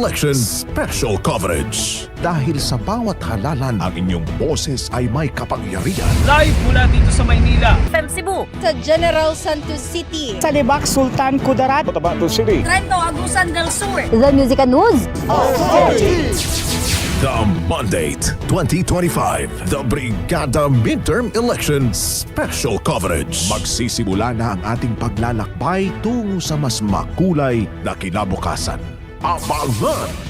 Election Special Coverage. Dahil sa bawat halalan, ang inyong boses ay may kapangyarihan. Live mula dito sa Maynila. FM Cebu. sa General Santos City. sa Libak Sultan Kudarat. Trento Agusan del Sur. The Music and News. The Mandate 2025, the Brigada Midterm Election Special Coverage. Magsisimula na ang ating paglalakbay tungo sa mas makulay na kinabukasan. A Bazan.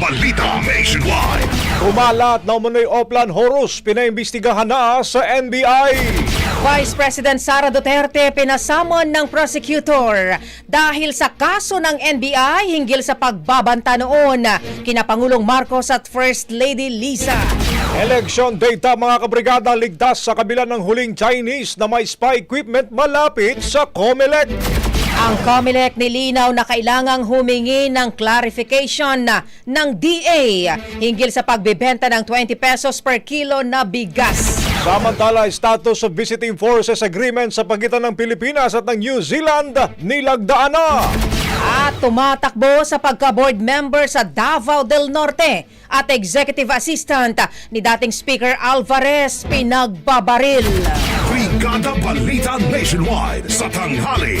Balita Nationwide. Kumalat na umano'y Oplan Horus, pinaimbestigahan na sa NBI. Vice President Sara Duterte pinasamon ng prosecutor dahil sa kaso ng NBI hinggil sa pagbabanta noon kina Pangulong Marcos at First Lady Lisa. Election data mga kabrigada ligtas sa kabila ng huling Chinese na may spy equipment malapit sa COMELEC. Ang COMELEC nilinaw na kailangang humingi ng clarification na ng DA hinggil sa pagbebenta ng 20 pesos per kilo na bigas. Samantala, status of visiting forces agreement sa pagitan ng Pilipinas at ng New Zealand nilagdaan na. At tumatakbo sa pagka-board member sa Davao del Norte at executive assistant ni dating Speaker Alvarez pinagbabaril. Brigada Balita Nationwide. Sa tanghali.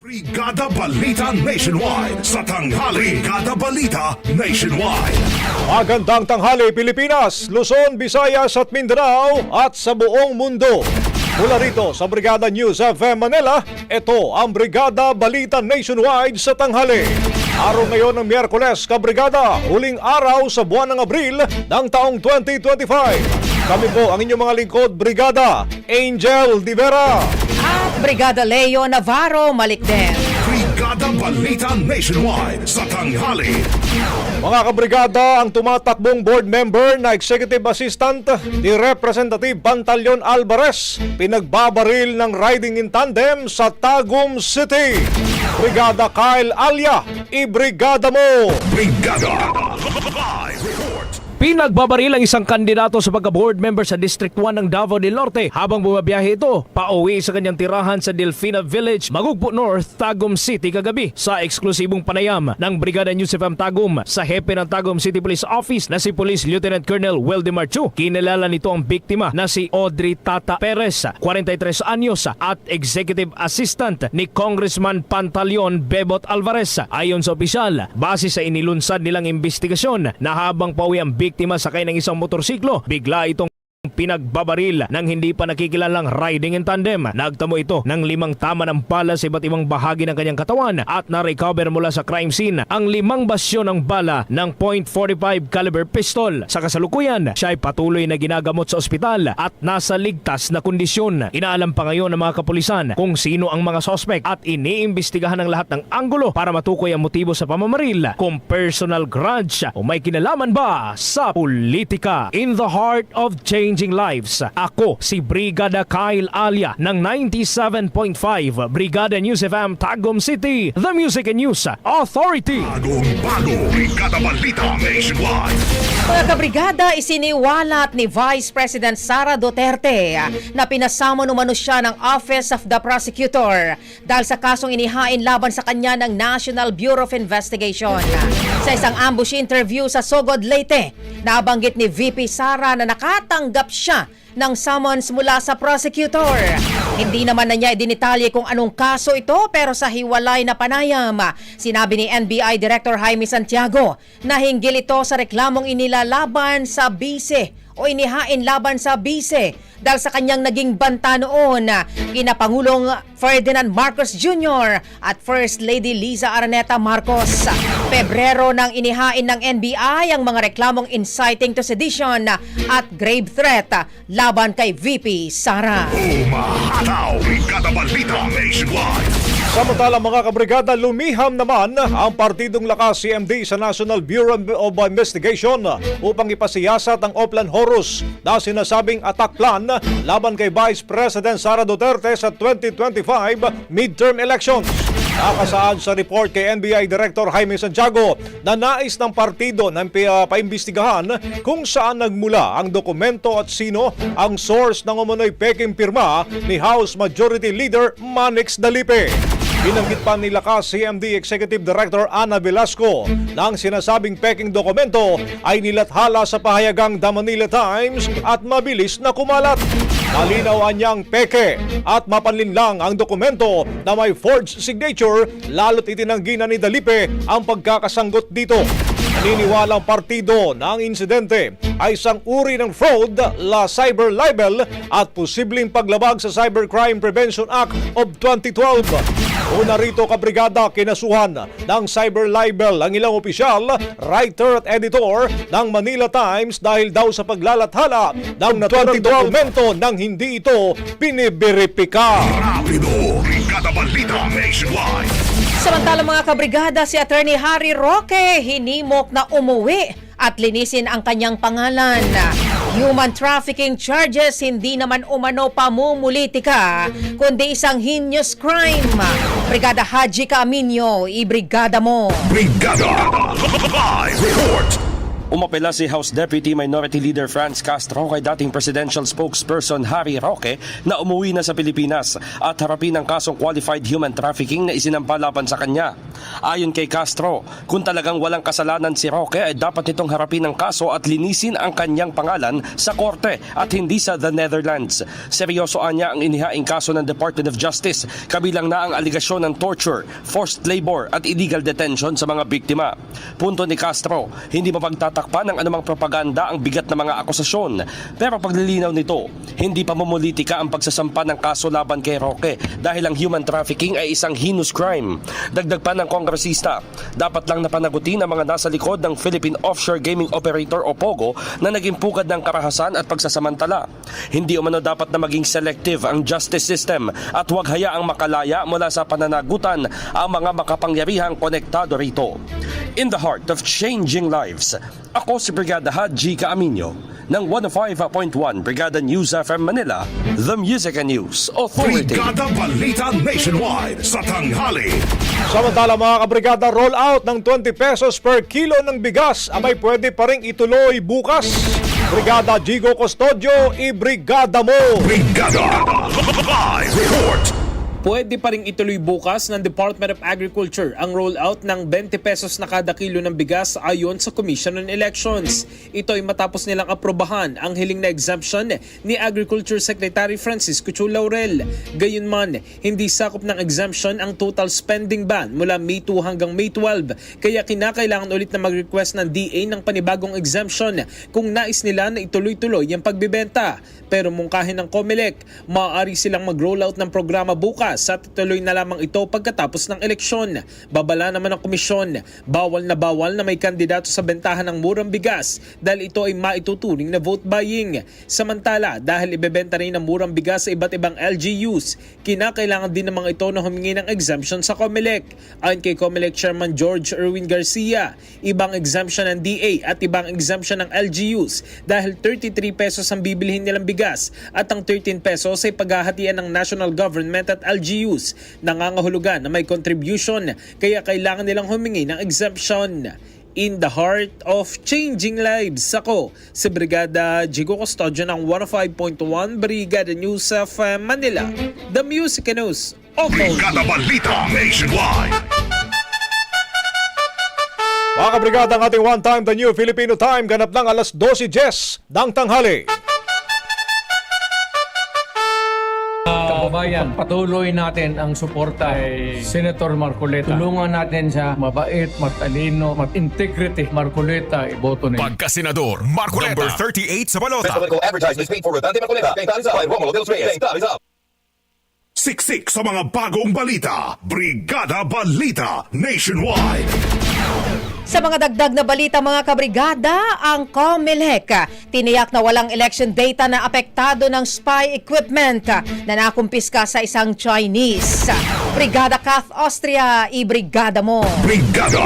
Brigada Balita Nationwide sa tanghali. Brigada Balita Nationwide. Magandang tanghali Pilipinas, Luzon, Visayas at Mindanao at sa buong mundo. Mula rito sa Brigada News FM Manila, ito ang Brigada Balita Nationwide sa tanghali. Araw ngayon ng Miyerkules, Kabrigada, huling araw sa buwan ng Abril ng taong 2025. Kami po ang inyong mga lingkod, Brigada Angel Divera. At Brigada Leo Navarro Malikden. Brigada Balita Nationwide sa tanghali. Mga kabrigada, ang tumatakbong board member na executive assistant ni Representative Pantalyon Alvarez pinagbabaril ng riding in tandem sa Tagum City. Brigada Kyle Alia, ibrigada mo! Brigada Live. Pinagbabaril ang isang kandidato sa pagka-board member sa District 1 ng Davao del Norte habang bumabiyahe ito pauwi sa kanyang tirahan sa Delfina Village, Magugpo North, Tagum City kagabi sa eksklusibong panayam ng Brigada News FM Tagum sa hepe ng Tagum City Police Office na si Police Lieutenant Colonel Weldemar Chu. Kinilala nito ang biktima na si Audrey Tata Perez, 43 anyos at Executive Assistant ni Congressman Pantaleon Bebot Alvarez. Ayon sa opisyal, base sa inilunsad nilang investigasyon na habang pauwi ang biktima sakay ng isang motorsiklo, bigla itong pinagbabaril ng hindi pa nakikilalang riding in tandem. Nagtamo ito ng limang tama ng bala sa iba't ibang bahagi ng kanyang katawan at na-recover mula sa crime scene ang limang basyo ng bala ng .45 caliber pistol. Sa kasalukuyan, siya ay patuloy na ginagamot sa ospital at nasa ligtas na kondisyon. Inaalam pa ngayon ng mga kapulisan kung sino ang mga sospek at iniimbestigahan ng lahat ng anggulo para matukoy ang motibo sa pamamaril kung personal grudge o may kinalaman ba sa politika. In the heart of changing lives, ako si Brigada Kyle Alia ng 97.5 Brigada News FM Tagum City, the Music and News Authority. Bagong bago. Brigada Balita Nationwide. Mga kabrigada, isiniwalat ni Vice President Sara Duterte na pinasamo umano siya ng Office of the Prosecutor dahil sa kasong inihain laban sa kanya ng National Bureau of Investigation. Sa isang ambush interview sa Sogod, Leyte, nabanggit ni VP Sara na nakatanggap siya ng summons mula sa prosecutor. Hindi naman na niya idinitalye kung anong kaso ito pero sa hiwalay na panayam, sinabi ni NBI Director Jaime Santiago na hinggil ito sa reklamong inilalaban sa bise o inihain laban sa bise dahil sa kanyang naging banta noon kina Pangulong Ferdinand Marcos Jr. at First Lady Liza Araneta Marcos. Pebrero nang inihain ng NBI ang mga reklamong inciting to sedition at grave threat laban kay VP Sara. Umahataw. Balita Nationwide. Samantala mga kabrigada, lumiham naman ang Partidong Lakas CMD sa National Bureau of Investigation upang ipasiyasat ang Oplan Horus na sinasabing attack plan laban kay Vice President Sara Duterte sa 2025 midterm elections. Nakasaan sa report kay NBI Director Jaime Santiago na nais ng partido pi- ah, paimbestigahan kung saan nagmula ang dokumento at sino ang source ng umunoy peking pirma ni House Majority Leader Manix Dalipe. Binanggit pa ni Lakas CMD Executive Director Ana Velasco na ang sinasabing peking dokumento ay nilathala sa pahayagang The Manila Times at mabilis na kumalat. Malinaw niyang peke at mapanlinlang ang dokumento na may forged signature lalo't itinanggi na ni Dalipe ang pagkakasanggot dito. Naniniwala ang partido na ang insidente ay isang uri ng fraud, la cyber libel at posibleng paglabag sa Cybercrime Prevention Act of 2012. Una rito kabrigada kinasuhan ng cyber libel ang ilang opisyal, writer at editor ng Manila Times dahil daw sa paglalathala ng naturang dokumento nang hindi ito biniberipika. Rapido. Brigada Balita Nationwide. Samantala mga kabrigada, si Attorney Harry Roque hinimok na umuwi at linisin ang kanyang pangalan. Human trafficking charges hindi naman umano pamumulitika, kundi isang heinous crime. Brigada Haji Camino, ibrigada mo. Brigada Live Report. Umapela si House Deputy Minority Leader Franz Castro kay dating presidential spokesperson Harry Roque na umuwi na sa Pilipinas at harapin ang kasong qualified human trafficking na isinampa laban sa kanya. Ayon kay Castro, kung talagang walang kasalanan si Roque ay dapat itong harapin ang kaso at linisin ang kanyang pangalan sa korte at hindi sa the Netherlands. Seryoso anya ang inihaing kaso ng Department of Justice kabilang na ang aligasyon ng torture, forced labor at illegal detention sa mga biktima. Punto ni Castro, hindi mapagtatakpan ng anumang propaganda ang bigat ng mga akusasyon. Pero paglilinaw nito, hindi pa mumulitika ang pagsasampa ng kaso laban kay Roque dahil ang human trafficking ay isang heinous crime. Dagdag pa ng kongresista, dapat lang napanagutin ang mga nasa likod ng Philippine Offshore Gaming Operator o POGO na naging pugad ng karahasan at pagsasamantala. Hindi umano dapat na maging selective ang justice system at huwag hayaang makalaya mula sa pananagutan ang mga makapangyarihang konektado rito. In the heart of changing lives, ako si Brigada Haji Caaminyo ng 105.1 Brigada News FM Manila, The Music and News Authority. Brigada Balita Nationwide sa tanghali. Samantala mga kabrigada, roll out ng 20 pesos per kilo ng bigas amay pwede pa rin ituloy bukas. Brigada Jigo Custodio, i-brigada mo! Brigada Live Report. Pwede pa rin ituloy bukas ng Department of Agriculture ang rollout ng 20 pesos na kada kilo ng bigas ayon sa Commission on Elections. Ito ay matapos nilang aprobahan ang hiling na exemption ni Agriculture Secretary Francisco Chu Laurel. Gayunman, hindi sakop ng exemption ang total spending ban mula May 2 hanggang May 12 kaya kinakailangan ulit na mag-request ng DA ng panibagong exemption kung nais nila na ituloy-tuloy ang pagbibenta. Pero mungkahin ng COMELEC, maaari silang mag-rollout ng programa bukas at tuloy na lamang ito pagkatapos ng eleksyon. Babala naman ng komisyon, bawal na bawal na may kandidato sa bentahan ng murang bigas dahil ito ay maituturing na vote buying. Samantala, dahil ibebenta rin ng murang bigas sa iba't ibang LGUs, kinakailangan din namang ito na humingi ng exemption sa COMELEC. Ayon kay COMELEC Chairman George Erwin Garcia, ibang exemption ng DA at ibang exemption ng LGUs dahil 33 pesos ang bibilihin nilang bigas at ang 13 pesos ay paghahatian ng national government at LGUs. Nangangahulugan na may contribution kaya kailangan nilang humingi ng exemption. In the heart of changing lives, ako si Brigada Jigo Custodio ng 105.1 Brigada News of Manila. The Music News Authority. Brigada Balita Nationwide. Mga kabrigada, ang ating one time, the new Filipino time, ganap ng alas 12 Jess ng tanghali. Kababayan, patuloy natin ang suporta kay Senator Marcoleta. Tulungan natin siya mabait, matalino, mat-integrity. Marcoleta, iboto na Pagkasenador Marcoleta. Number 38 sa balota. Siksik sa mga bagong balita. Brigada Balita Nationwide. Sa mga dagdag na balita mga kabrigada, ang COMELEC tiniyak na walang election data na apektado ng spy equipment na nakumpiska sa isang Chinese. Brigada Kath Austria, i-brigada mo. Brigada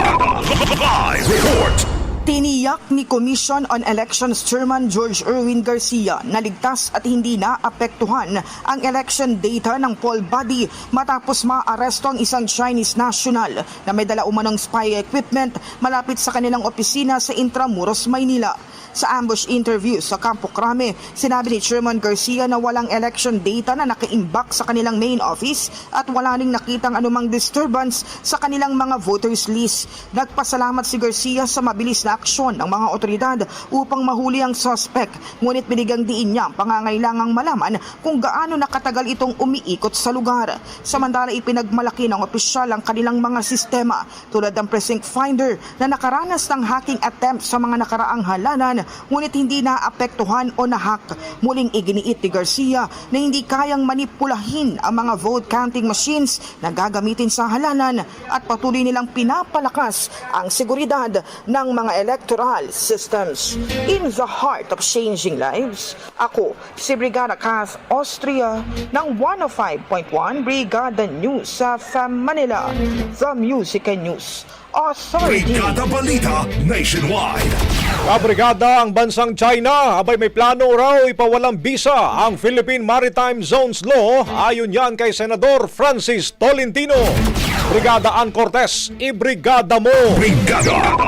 Live Report. Tiniyak ni Commission on Elections Chairman George Erwin Garcia na ligtas at hindi na apektuhan ang election data ng poll body matapos maaresto ang isang Chinese national na may dala umanong spy equipment malapit sa kanilang opisina sa Intramuros, Maynila. Sa ambush interview sa Campo Crame, sinabi ni Chairman Garcia na walang election data na nakaimbak sa kanilang main office at wala ring nakitang anumang disturbance sa kanilang mga voters list. Nagpasalamat si Garcia sa mabilis na aksyon ng mga otoridad upang mahuli ang suspect, ngunit binigang diin niya ang pangangailangang malaman kung gaano nakatagal itong umiikot sa lugar. Samantala ipinagmalaki ng opisyal ang kanilang mga sistema tulad ng precinct finder na nakaranas ng hacking attempt sa mga nakaraang halalan ngunit hindi naapektuhan o nahack. Muling iginiit ni Garcia na hindi kayang manipulahin ang mga vote counting machines na gagamitin sa halalan at patuloy nilang pinapalakas ang seguridad ng mga electoral systems. In the heart of changing lives, ako si Brigada Kath Austria ng 105.1 Brigada News sa Manila, The Music and News Authority. Brigada Balita Nationwide. Kabrigada, ang bansang China, abay may plano raw ipawalang bisa ang Philippine Maritime Zones Law ayon yan kay Senador Francis Tolentino. Brigada Ann Cortez, i-brigada mo! Brigada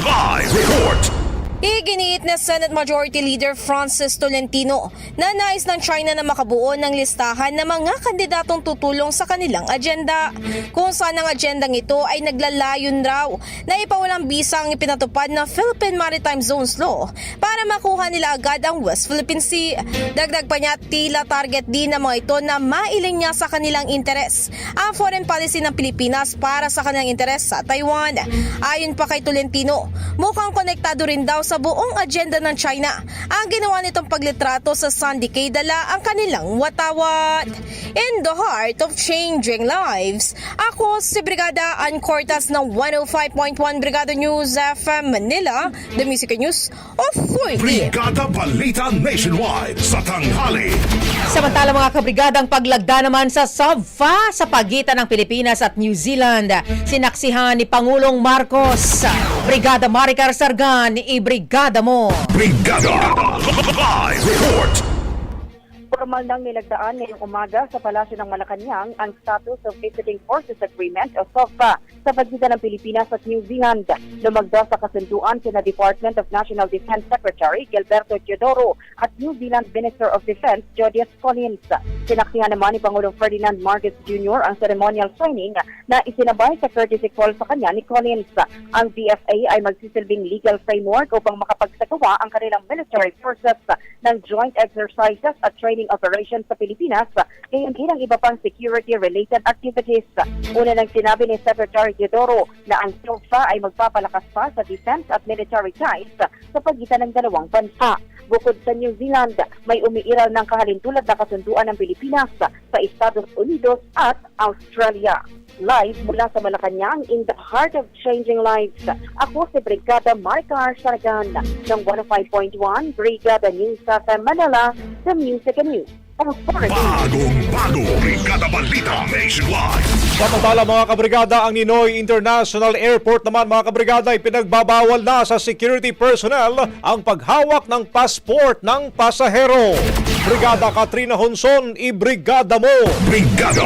Live Report. Iginiit na Senate Majority Leader Francis Tolentino na nais ng China na makabuo ng listahan ng mga kandidatong tutulong sa kanilang agenda. Kung saan ang agendang ito ay naglalayon raw na ipawalang bisa ang ipinatupad ng Philippine Maritime Zones Law para makuha nila agad ang West Philippine Sea. Dagdag pa niya tila target din ng mga ito na mailing niya sa kanilang interes ang foreign policy ng Pilipinas para sa kanilang interes sa Taiwan. Ayon pa kay Tolentino, mukhang konektado rin daw sa buong agenda ng China ang ginawa nitong paglitrato sa Sandy K. Dala ang kanilang watawat. In the heart of changing lives, ako si Brigada Ann Cortas ng 105.1 Brigada News FM Manila, the Music News Authority. Brigada Balita Nationwide sa tanghali. Samantala mga kabrigadang paglagda naman sa SAVFA sa pagitan ng Pilipinas at New Zealand. Sinaksihan ni Pangulong Marcos. Brigada Maricar Sargan, ibrigada mo. Brigada Live Report. Formal nang nilagdaan ngayong umaga sa Palasyo ng Malacanang ang Status of Visiting Forces Agreement o SOFA sa pagitan ng Pilipinas at New Zealand. Lumagda sa kasunduan sina Department of National Defense Secretary Gilberto Teodoro at New Zealand Minister of Defense Jodias Collins. Sinaksihan naman ni Pangulong Ferdinand Marcos Jr. ang ceremonial signing na isinabay sa courtesy call sa kanya ni Collins. Ang DFA ay magsisilbing legal framework upang makapagsagawa ang kanilang military forces ng joint exercises at training operations sa Pilipinas, gayon din ang iba pang security-related activities. Una nang sinabi ni Secretary Teodoro na ang SOFA ay magpapalakas pa sa defense at military ties sa pagitan ng dalawang bansa. Bukod sa New Zealand, may umiiral ng kahalintulad na kasunduan ng Pilipinas sa Estados Unidos at Australia. Live mula sa Malacanang in the heart of changing lives. Ako si Brigada Marcar Sargan ng 105.1 Brigada News sa Manila, the Music and News. Bagong bago. Brigada Balita Nationwide. Samantala mga kabrigada, ang Ninoy International Airport naman mga kabrigada ay pinagbabawal na sa security personnel ang paghawak ng passport ng pasahero. Brigada Katrina Honson, ibrigada mo! Brigada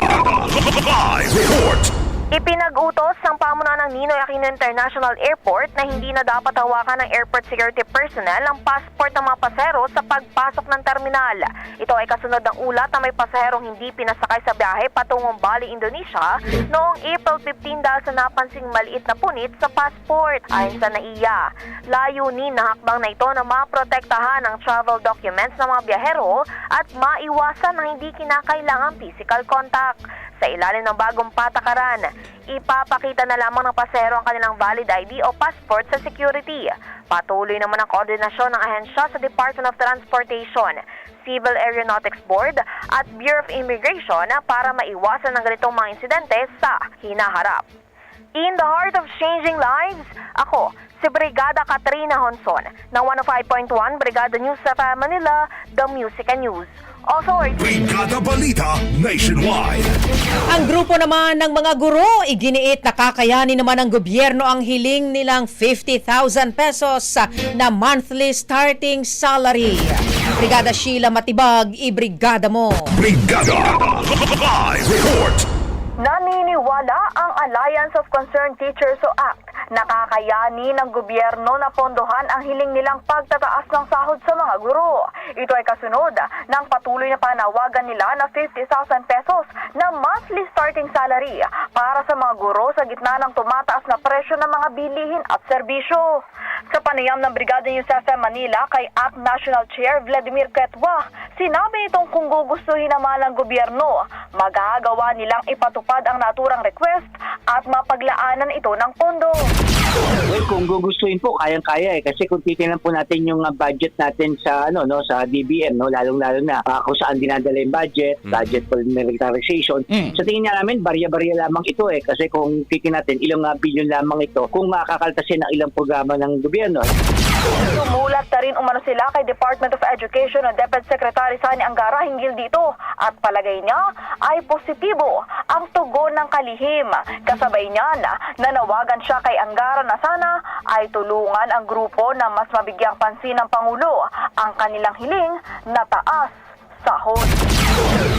Live Report. Ipinag-utos ng pamunuan ng Ninoy Aquino International Airport na hindi na dapat hawakan ng airport security personnel ang passport ng mga pasahero sa pagpasok ng terminal. Ito ay kasunod ng ulat na may pasaherong hindi pinasakay sa biyahe patungong Bali, Indonesia noong April 15 dahil sa napansing maliit na punit sa passport. Ayon sa NAIA, layunin na hakbang na ito na maprotektahan ang travel documents ng mga biyahero at maiwasan ang hindi kinakailangang physical contact. Sa ilalim ng bagong patakaran, ipapakita na lamang ng pasahero ang kanilang valid ID o passport sa security. Patuloy naman ang koordinasyon ng ahensya sa Department of Transportation, Civil Aeronautics Board at Bureau of Immigration para maiwasan ang ganitong mga insidente sa hinaharap. In the heart of changing lives, ako, si Brigada Katrina Honson ng 105.1 Brigada News sa Manila, The Music and News Authority. Brigada Balita Nationwide. Ang grupo naman ng mga guro, iginiit na kakayanin naman ng gobyerno ang hiling nilang 50,000 pesos na monthly starting salary. Brigada Sheila Matibag, ibrigada mo. Brigada Live Report. Naniniwala ang Alliance of Concerned Teachers o ACT na kakayanin ng gobyerno na pondohan ang hiling nilang pagtataas ng sahod sa mga guro. Ito ay kasunod ng patuloy na panawagan nila na 50,000 pesos na monthly starting salary para sa mga guro sa gitna ng tumataas na presyo ng mga bilihin at serbisyo. Sa panayam ng Brigada News Manila kay ACT National Chair Vladimir Ketwa, sinabi nitong kung gugustuhin naman ng gobyerno, magagawa nilang ipatupad ang naturang request at mapaglaanan ito ng pondo. Well, kung gugustuhin po, kayang-kaya eh. Kasi kung titingnan po natin yung uh, budget natin sa ano no sa DBM, no, lalong-lalo na uh, kung saan dinadala yung budget, budget for militarization. Sa tingin niya namin, barya-barya lamang ito eh. Kasi kung titingnan natin, ilang uh, bilyon lamang ito kung makakaltasin ang ilang programa ng gobyerno. Sumulat na rin umano sila kay Department of Education at Deputy Secretary Sani Angara hinggil dito. At palagay niya ay positibo ang tugon ng kalihim. Kasabay niyan, nanawagan siya kay Angara na sana ay tulungan ang grupo na mas mabigyang pansin ng Pangulo. Ang kanilang hiling na taas sahod.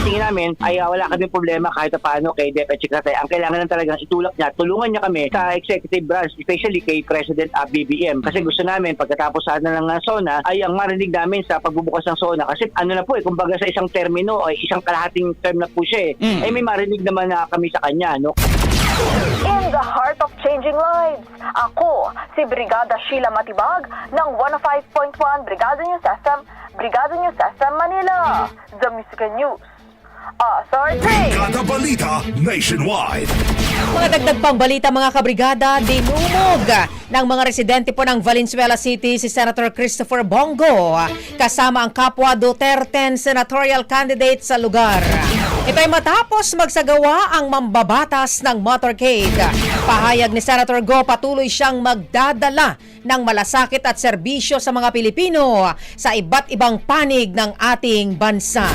tingin namin ay ah, wala kami problema kahit pa paano kay Deputy Secretary. Ang kailangan lang talagang itulak niya, tulungan niya kami sa executive branch, especially kay President ah, BBM. Kasi gusto namin pagkatapos sana ng ah, SONA ay ang marinig namin sa pagbubukas ng SONA. Kasi ano na po eh, kumbaga sa isang termino ay isang kalahating term na po siya eh. Ay may marinig naman na kami sa kanya. No? In the heart of changing lives, ako, si Brigada Sheila Matibag ng 105.1 Brigada News FM, Brigada News FM Manila, The Musical News. Authority! Brigada Balita Nationwide. Mga dagdag pang balita mga kabrigada, dinumog ng mga residente po ng Valenzuela City si Senator Christopher Bongo kasama ang kapwa Duterte senatorial candidate sa lugar. Ito ay matapos magsagawa ang mambabatas ng motorcade. Pahayag ni Senator Go patuloy siyang magdadala ng malasakit at serbisyo sa mga Pilipino sa iba't ibang panig ng ating bansa.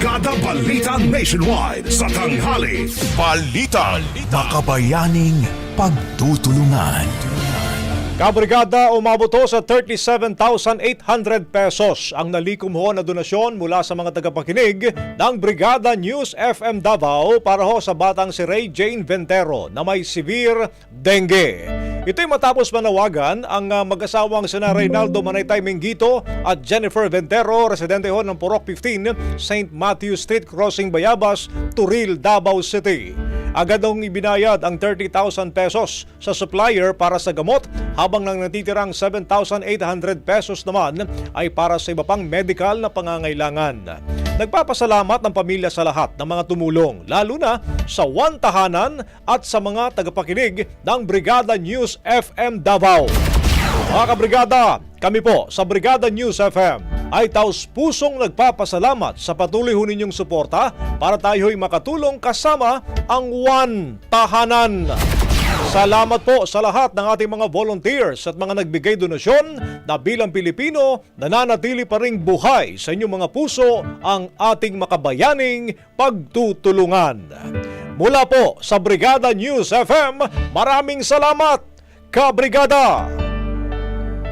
Brigada Balita Nationwide sa tanghali. Balita. Makabayaning pagtutulungan. Kabrigada, umabot ho sa 37,800 pesos ang nalikom ho na donasyon mula sa mga tagapakinig ng Brigada News FM Davao para ho sa batang si Ray Jane Ventero na may severe dengue. Ito'y matapos manawagan ang ah, mag-asawang sina Reynaldo Manaytay Mengito at Jennifer Ventero, residente ho ng Purok 15, St. Matthew Street Crossing, Bayabas, Turil, Davao City. Agad nung ibinayad ang 30,000 pesos sa supplier para sa gamot habang nang natitirang 7,800 pesos naman ay para sa iba pang medical na pangangailangan. Nagpapasalamat ang pamilya sa lahat ng mga tumulong, lalo na sa One Tahanan at sa mga tagapakinig ng Brigada News FM Davao. Mga kabrigada, kami po sa Brigada News FM ay taos pusong nagpapasalamat sa patuloy ho ninyong suporta para tayo'y makatulong kasama ang One Tahanan. Salamat po sa lahat ng ating mga volunteers at mga nagbigay donasyon na bilang Pilipino nananatili pa ring buhay sa inyong mga puso ang ating makabayaning pagtutulungan. Mula po sa Brigada News FM, maraming salamat, Kabrigada!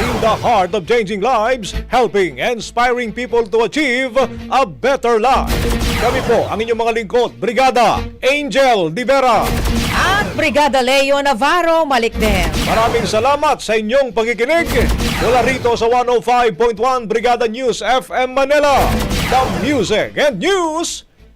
in the heart of changing lives, helping and inspiring people to achieve a better life. Kami po ang inyong mga lingkod, Brigada Angel Divera. At Brigada Leo Navarro Malikden. Maraming salamat sa inyong pagkikinig mula rito sa 105.1 Brigada News FM Manila, the Music and News